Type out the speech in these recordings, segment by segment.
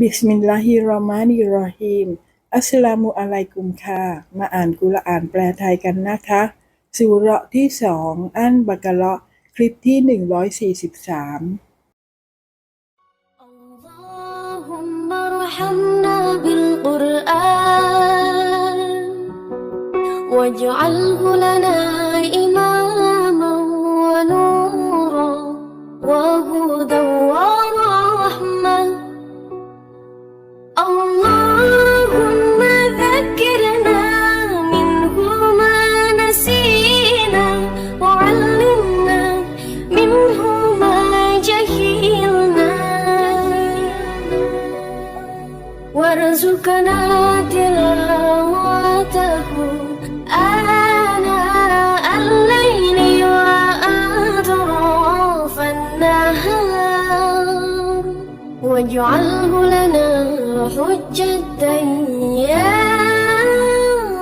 บิสมิลลาฮิรเาะมานิรเาะฮีม อัสสลามุอะลัยกุมค่ะ มาอ่านกุรอานแปลไทยกันนะคะ สุเราะที่สองอันบักะเราะคลิปที่หนึ่งร้อยสี่สิบสามอัลลอฮุมมะรฮัมนาบิลกุร وارزقنا تلاوته آناء الليل وأطراف النهار واجعله لنا حجة يا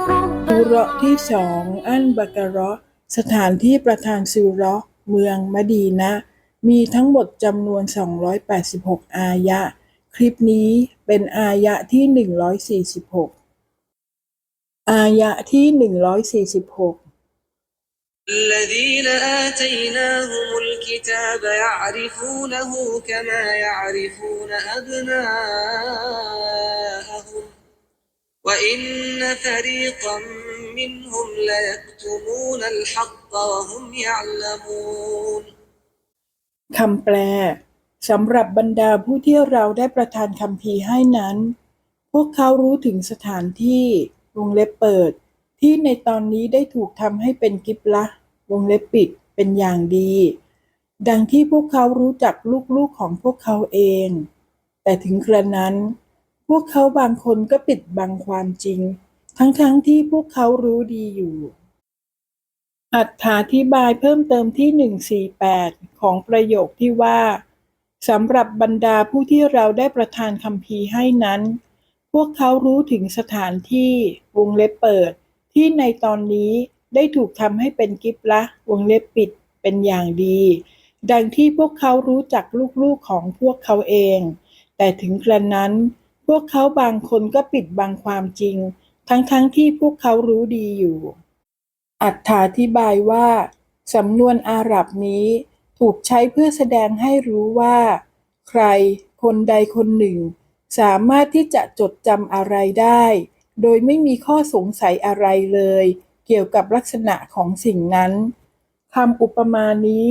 رب สุเราะห์ที่สองอันบากะเราะห์สถานที่ประธานสุเราะห์เมืองมะดีนะห์มีทั้งหมดจำนวน 286 อายะ คลิปนี้เป็นอายะที่ 146 อายะที่ 146 الذين آتيناهم الكتاب يعرفونه كما يعرفون أبناءهم وإن فريقا منهم ليكتمون الحق وهم يعلمون คำแปล สำหรับบรรดาผู้ที่เราได้ประทานคำพีให้นั้น พวกเขารู้ถึงสถานที่วงเล็บเปิด ที่ในตอนนี้ได้ถูกทำให้เป็นกิบละวงเล็บปิดเป็นอย่างดี ดังที่พวกเขารู้จักลูกๆของพวกเขาเอง แต่ถึงกระนั้น พวกเขาบางคนก็ปิดบังความจริง ทั้งๆที่พวกเขารู้ดีอยู่อัถาธิบายเพิ่มเติมที่ 148 ของประโยคที่ว่า สำหรับบรรดาผู้ที่เราได้ประทานคำพีให้นั้น พวกเขารู้ถึงสถานที่วงเล็บเปิด ที่ในตอนนี้ได้ถูกทำให้เป็นกิบละวงเล็บปิดเป็นอย่างดี ดังที่พวกเขารู้จักลูกๆของพวกเขาเอง แต่ถึงกระนั้น พวกเขาบางคนก็ปิดบังความจริง ทั้งๆที่พวกเขารู้ดีอยู่ อัถาธิบายว่าสำนวนอาหรับนี้ ถูกใช้เพื่อแสดงให้รู้ว่า ใครคนใดคนหนึ่ง สามารถที่จะจดจำอะไรได้ โดยไม่มีข้อสงสัยอะไรเลย เกี่ยวกับลักษณะของสิ่งนั้นคำอุปมานี้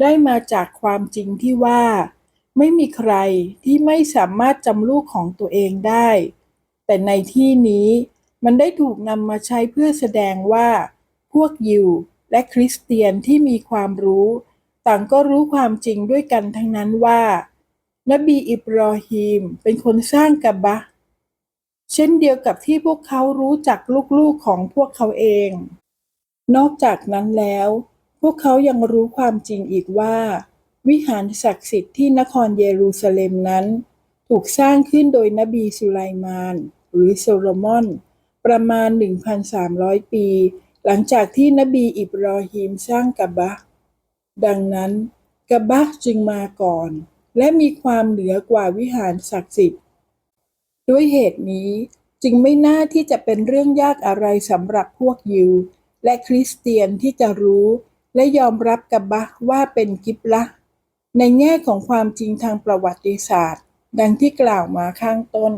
ได้มาจากความจริงที่ว่า ไม่มีใครที่ไม่สามารถจำลูกของตัวเองได้ แต่ในที่นี้มันได้ถูกนำมาใช้เพื่อแสดงว่า พวกยิวและคริสเตียนที่มีความรู้ ต่างก็รู้ความจริงด้วยกันทั้งนั้นว่า นบีอิบรอฮีมเป็นคนสร้างกะบะ เช่นเดียวกับที่พวกเขารู้จักลูกๆของพวกเขาเอง นอกจากนั้นแล้ว พวกเขายังรู้ความจริงอีกว่า วิหารศักดิ์สิทธิ์ที่นครเยรูซาเล็มนั้น ถูกสร้างขึ้นโดยนบีสุไลมาน หรือโซโลมอน ประมาณ 1,300 ปี หลังจากที่นบีอิบรอฮีมสร้างกะบะ ดังนั้นกะบะจึงมาก่อน และมีความเหนือกว่าวิหารศักดิ์สิทธิ์ ด้วยเหตุนี้จึงไม่น่าที่จะเป็นเรื่องยากอะไรสำหรับพวกยิว และคริสเตียนที่จะรู้และยอมรับกะบะว่าเป็นกิบละในแง่ของความจริงทางประวัติศาสตร์ ดังที่กล่าวมาข้างต้น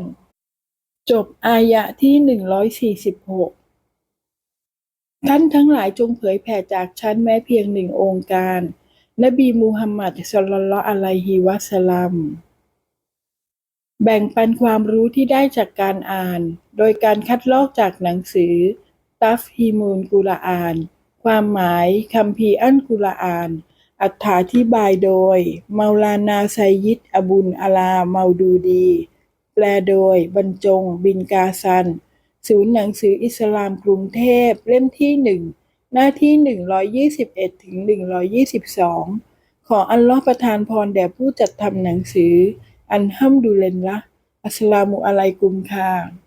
จบอายะที่ 146 ท่านทั้งหลายจงเผยแผ่จากฉันแม้เพียงหนึ่งองค์การ นบีมูฮัมมัดศ็อลลัลอะลัยฮิวะสลัม แบ่งปันความรู้ที่ได้จากการอ่าน โดยการคัดลอกจากหนังสือ ตัฟฮีมูลกุรอาน ความหมายคัมภีอันกุรอาน อัถาธิบายโดยเมาลานาไซยิดอบุลอาลาเมาดูดี แปลโดยบรรจงบินกาซัน ศูนย์หนังสืออิสลามกรุงเทพ เล่มที่หนึ่งหน้าที่ 121ถึง122 ขออัลลอฮ์ประทานพรแด่ผู้จัดทำหนังสือ อันฮัมดุลิลละอัสสลามุอะลัยกุมค่ะ